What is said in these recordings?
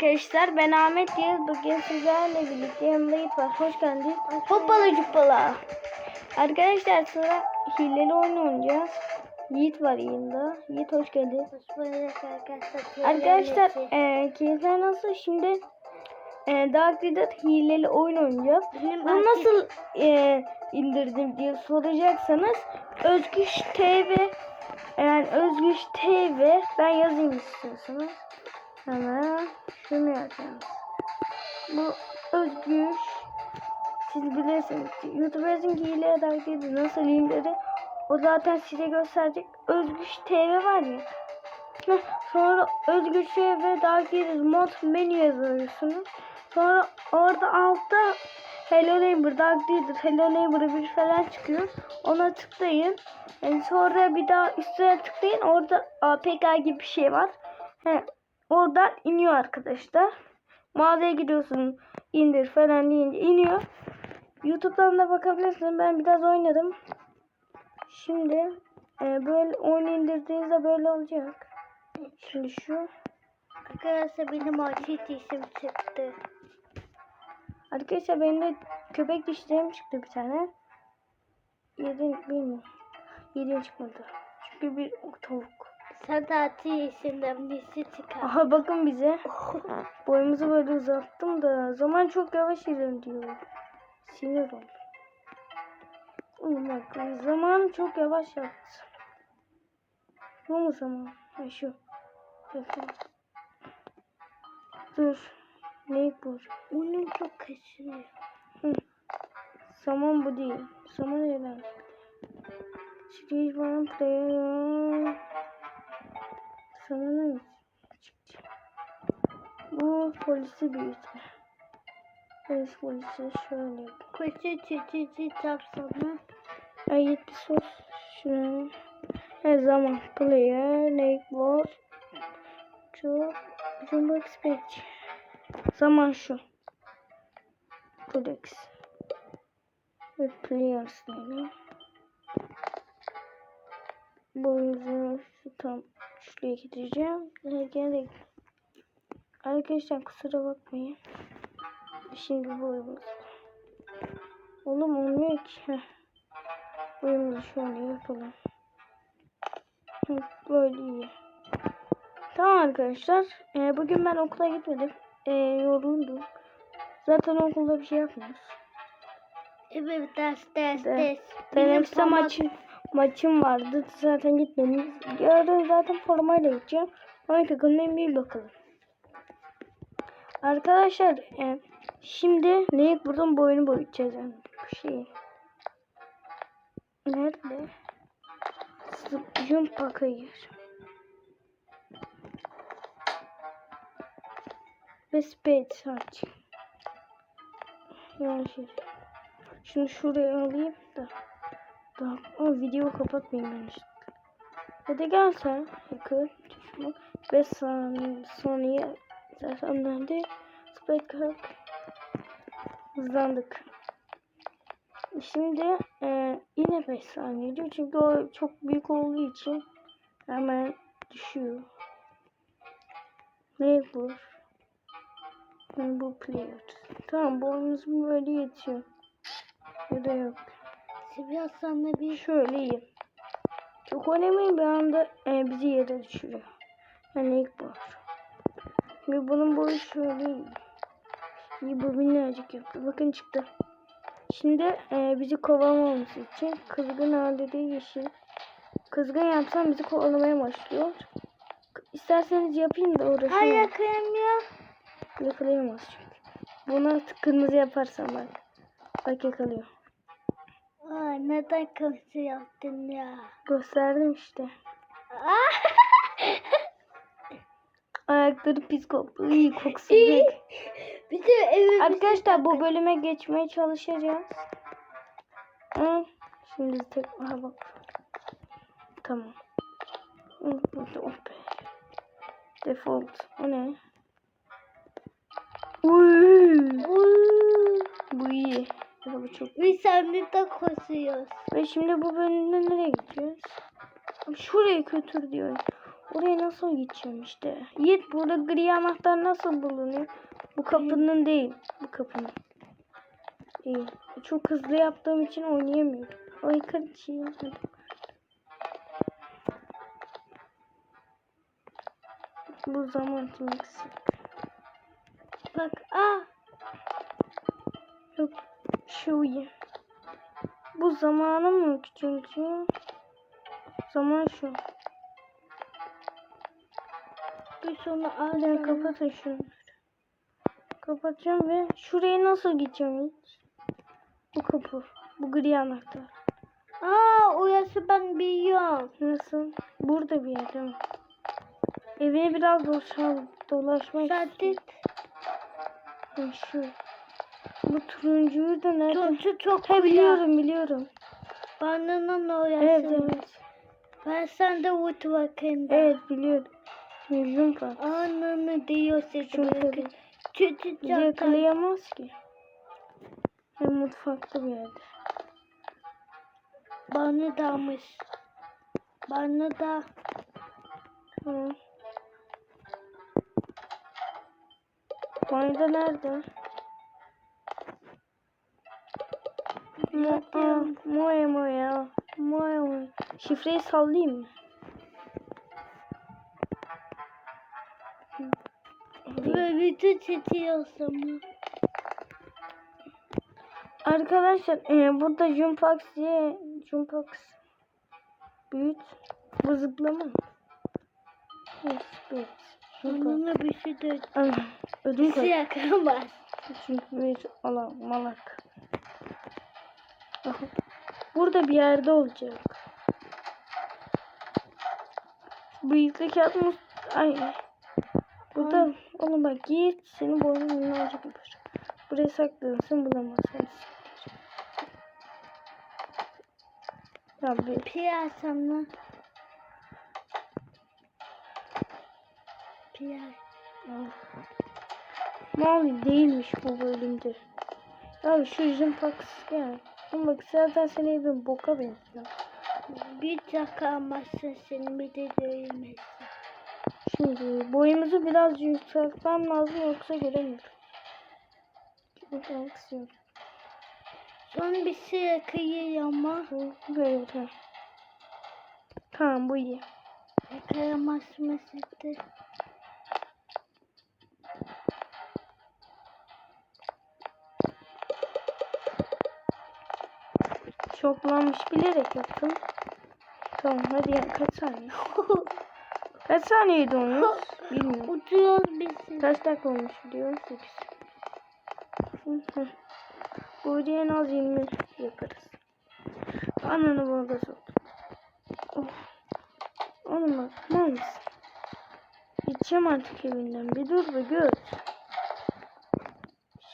arkadaşlar ben Ahmet Yağız. Bugün sizlerle birlikte yanımda Yiğit var. Hoş geldin. Hoppala cuppala. Arkadaşlar sıra hileli oyun oynayacağız. Yiğit var yanında. Yiğit hoş geldin. Hoş bulduk arkadaşlar. Arkadaşlar e, keyifler nasıl? Şimdi e, Dark Riddle hileli oyun oynayacağız. Benim Bunu nasıl e, indirdim diye soracaksanız Özgüç TV yani Özgüç TV ben yazayım istiyorsanız. Hemen yazacağım. Bu Özgüç siz bilirsiniz. YouTube yazın ki hileye Dark Riddle nasıl indirdi. O zaten size gösterecek. Özgüç TV var ya. Sonra Özgür Dark Yeriz mod menü yazıyorsunuz. Sonra orada altta Hello Neighbor, Dark Yeriz, Hello Neighbor bir falan çıkıyor. Ona tıklayın. Yani sonra bir daha üstüne tıklayın. Orada APK gibi bir şey var. He, oradan iniyor arkadaşlar. Mağazaya gidiyorsun indir falan deyince iniyor. YouTube'dan da bakabilirsiniz. Ben biraz oynadım. Şimdi e, böyle oyun indirdiğinizde böyle olacak. Şimdi şu. Arkadaşlar benim acil isim çıktı. Arkadaşlar benim de köpek dişlerim çıktı bir tane. Yedi bilmiyorum. Yedi çıkmadı. Çünkü bir tavuk. Acil isimden birisi çıkar. Aha bakın bize. Boyumuzu böyle uzattım da zaman çok yavaş ilerliyor. Sinir oldum. Oğlum bak zaman çok yavaş yaptı. Bu mu zaman? Ha şu. Bakın. Dur. Ne bu? Onun çok kaşınıyor. Hı. Zaman bu değil. Zaman neden? Stage one player. Ne? Bu polisi büyütme. Polis polisi şöyle. Koşu çiçeği çapsana. Ay yetti sos. Şuraya. Her zaman player. Nate var. Çok. Jumbo Expect. Zaman şu. Codex. Ve players diyelim. Boyumuzu şu tam şuraya getireceğim. Gene Arkadaşlar kusura bakmayın. Şimdi boyumuz. Oğlum olmuyor ki. Heh. Boyumuzu şöyle yapalım. Böyle iyi. Tamam arkadaşlar. Ee, bugün ben okula gitmedim. Ee, yoruldum. Zaten okulda bir şey yapmıyoruz. Evet ders ders De- ders. Pamuk- maçım, maçım vardı. Zaten gitmedim. Yarın zaten formayla gideceğim. Hangi takımdayım bir bakalım. Arkadaşlar e, şimdi neyi buradan boyunu boyayacağız yani. Bu şey. Nerede? Jump bakayır. Ve spade saç. Yanlış. Şunu şuraya alayım da. Daha ama video kapatmayayım ben işte. Hadi gel sen. Hacker. Düşman. 5 saniye. Saniye. Zaten nerede? Spike kalk. Hızlandık. Şimdi e, yine 5 saniye diyor. Çünkü o çok büyük olduğu için hemen düşüyor. Ne bu? Ne bu player? Tamam boyumuz böyle yetiyor. Ya da yok. Biraz sonra bir Şöyle iyi. Çok oynamayın bir anda e, bizi yere düşürüyor. Yani ilk var. Şimdi bunun boyu şöyle iyi. Bu minnacık yaptı. Bakın çıktı. Şimdi e, bizi kovalamaması için kızgın halde de yeşil. Kızgın yapsam bizi kovalamaya başlıyor. İsterseniz yapayım da uğraşayım. Hayır kıyamıyor. Yakalayamaz çünkü. Buna kırmızı yaparsam bak. Bak yakalıyor. Aa, neden kırmızı yaptın ya? Gösterdim işte. Aa! Ayakları pis bir de evimiz Arkadaşlar bu bölüme geçmeye çalışacağız. Hı. Şimdi tek aha bak. Tamam. Hı, burada, oh be. Default. O ne? Uy. Bu iyi. Bu çok. Biz sandıkta koşuyoruz. Ve şimdi bu bölümde nereye gideceğiz? Şuraya götür diyor. Oraya nasıl gideceğim işte. Yiğit burada gri anahtar nasıl bulunuyor? Bu kapının değil. Bu kapının. Değil. Çok hızlı yaptığım için oynayamıyorum. Ay kardeşim. Hadi. Bu zaman eksik. Bak ah Yok şu iyi. Bu zamanım yok çünkü. Zaman şu. bir sonra al Hadi sana. kapatın şunu. Kapatacağım ve şuraya nasıl gideceğim hiç? Bu kapı. Bu gri anahtar. Aa orası ben biliyorum. Nasıl? Burada bir yer değil mi? Evine biraz dolaşma, dolaşmak Zaten istiyorum. Şu. Bu turuncuyu da nerede? Tuncu çok He biliyorum biliyorum. Bananın orası. Evet evet. Ben sen de mutfakında. Evet biliyorum. Şimdi jumpa. Ananı bırakın. Çocuk Bizi yakalayamaz ki. Hem mutfakta bir yerde. Bana damış. Bana da. Tamam. Banyoda nerede? Moya moya. Moya moya. Şifreyi sallayayım mı? Böyle çekiyorsun mu? Arkadaşlar e, burada Jumpax diye Jumpax büyüt. Bu zıplama. Yes, büyüt. Bir şey de ödüm bizi koptu. yakamaz. Çünkü bir ala malak. Burada bir yerde olacak. Bıyıktaki atmos... Ay. Burada oğlum bak git senin boynun minnacık yapar. Buraya saklansın bulamazsın. Ya bir Piyasamla. Piyas. Mavi değilmiş bu bölümde. Ya şu Jumpax ya. Oğlum bak zaten seni evin boka benziyor. Bir yakamazsın seni bir de dövmezsin. Şimdi boyumuzu biraz yükseltmem lazım yoksa göremiyorum. İstiyorum. Son bir şey yakıyor ama Hı, Böyle tamam. Tamam bu iyi. yakayamaz mısın? Şoklanmış bilerek yaptım. Tamam hadi ya kaç saniye? Kaç saniyeydi onu? Bilmiyorum. Uçuyoruz biz. Kaç dakika olmuş biliyor 8. Bu videoyu en az 20 yaparız. Ananı burada soktum. Of. Oğlum bak mal mısın? Gideceğim artık evinden. Bir dur be gör.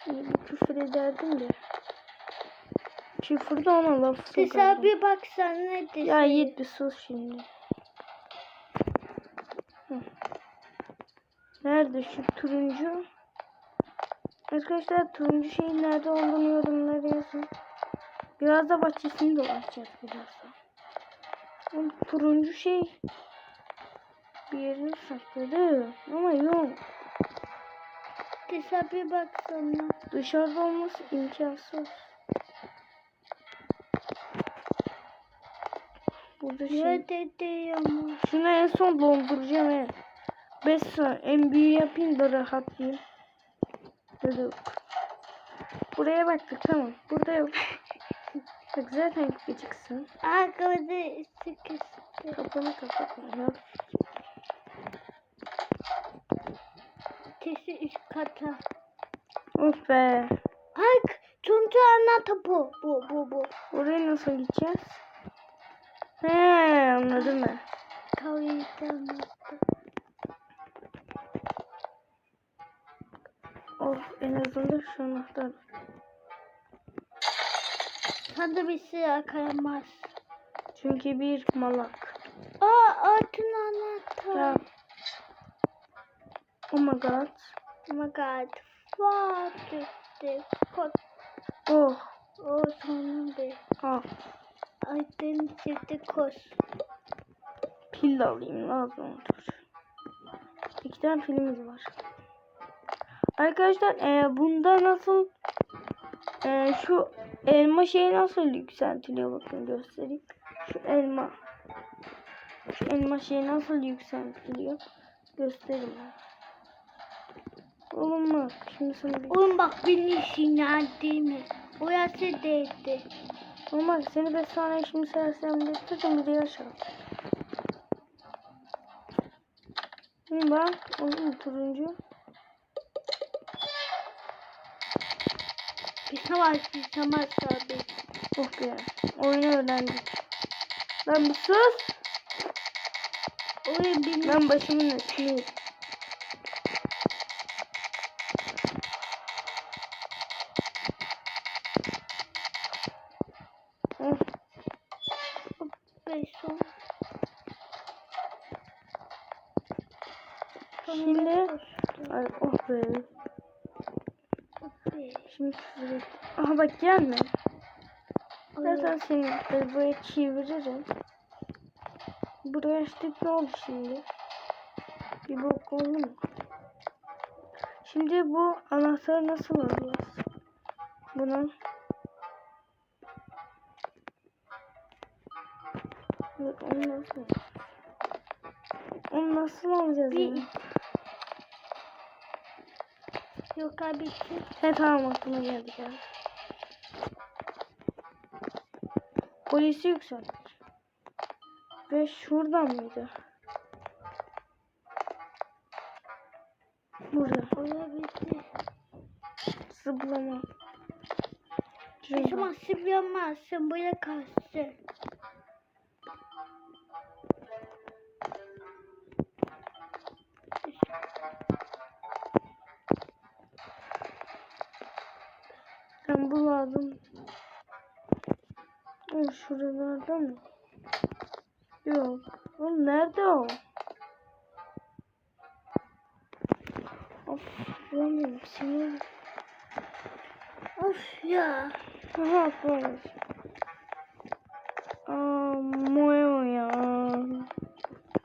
Şimdi bir küfür ederdim de. Küfürde ona laf bir baksana ne desin? Ya Yiğit bir sus şimdi. Hı. Nerede şu turuncu? Arkadaşlar turuncu şeyin nerede olduğunu yorumlara yazın. Biraz da bahçesini dolaşacağız birazdan. Oğlum, turuncu şey bir yere sakladı ama yok. Sen bir baksana. Dışarıda olması imkansız. Burada şey. Ne dedi ama? Şunu en son dolduracağım he. 5 saniye. En büyüğü yapayım da rahatlayayım. Burada yok. Buraya baktık tamam. Burada yok. Bak zaten gıcıksın. Arkada sıkıştı. Kapanı kapatma. Tesi üst kata. Of be. Bak Tuncu anlat bu. Bu bu bu. Oraya nasıl gideceğiz? He anladım ben. Anlattı. Of en azından şu anahtar. Sana bir şey yakayamaz. Çünkü bir malak. Aa altın anahtar. Ya. Oh my god. Oh my god. Fuck gitti. Kot. Oh. O sonunda. Ah. Altın çıktı koş. pil de alayım lazım. İki tane pilimiz var. Arkadaşlar e, bunda nasıl e, şu elma şeyi nasıl yükseltiliyor bakın göstereyim. Şu elma. Şu elma şeyi nasıl yükseltiliyor göstereyim. Oğlum bak şimdi sana. Oğlum bak beni sinirlendi mi? Orası değdi. Bak seni ben sana şimdi sersem getirdim bir de yaşa. Şimdi bak oğlum turuncu. Bir savaş bir savaş abi. Oh be. Oyunu öğrendik. Lan bir sus. Oyun beni Ben başımın etini Gelme. Ay. Zaten seni böyle buraya çeviririm. Buraya açtık ne oldu şimdi? Bir bok oldu mu? Şimdi bu anahtarı nasıl alacağız? Bunu Evet, onu nasıl Onu nasıl alacağız Bir- yani? Yok abi. He tamam aklıma geldi geldi. Polisi yükselt. Ve şuradan mıydı? Burada. Olabilir. Zıplama. Bir Şurada. zaman sıvıyamazsın buraya kalsın. Ben bu lazım. O şuralarda mı? Yok. Oğlum nerede o? Of bulamıyorum. Sinir. Of ya. Aha varmış. Aa, Moyo ya.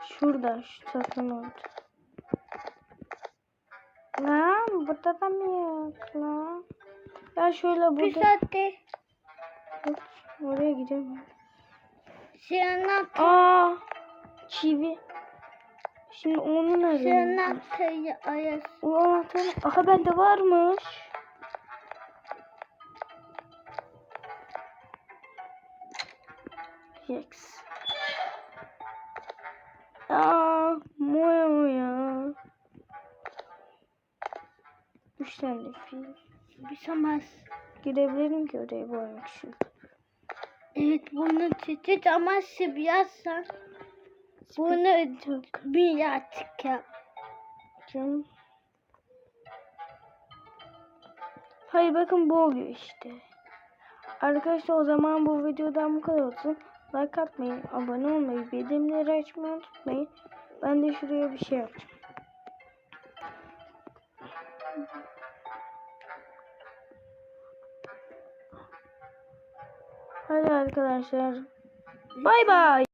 Şurada şu çatının orada. Lan burada da mı yok lan? Ya şöyle Bir burada. saatte Yok, oraya gidemiyorum. Serenat Aa, çivi. Şimdi onu nereye? Serenat'ı ayas. O anahtar. Aha bende varmış. Yes. Aa, moyo ya. Üç tane fil. Bir samaz. Girebilirim ki oraya bu oyun için. Evet bunu çeçet ama sıvıyarsan bunu bir artık yap. Canım. Hayır bakın bu oluyor işte. Arkadaşlar o zaman bu videodan bu kadar olsun. Like atmayı, abone olmayı, bildirimleri açmayı unutmayın. Ben de şuraya bir şey yapacağım. Hadi arkadaşlar. Bay bay.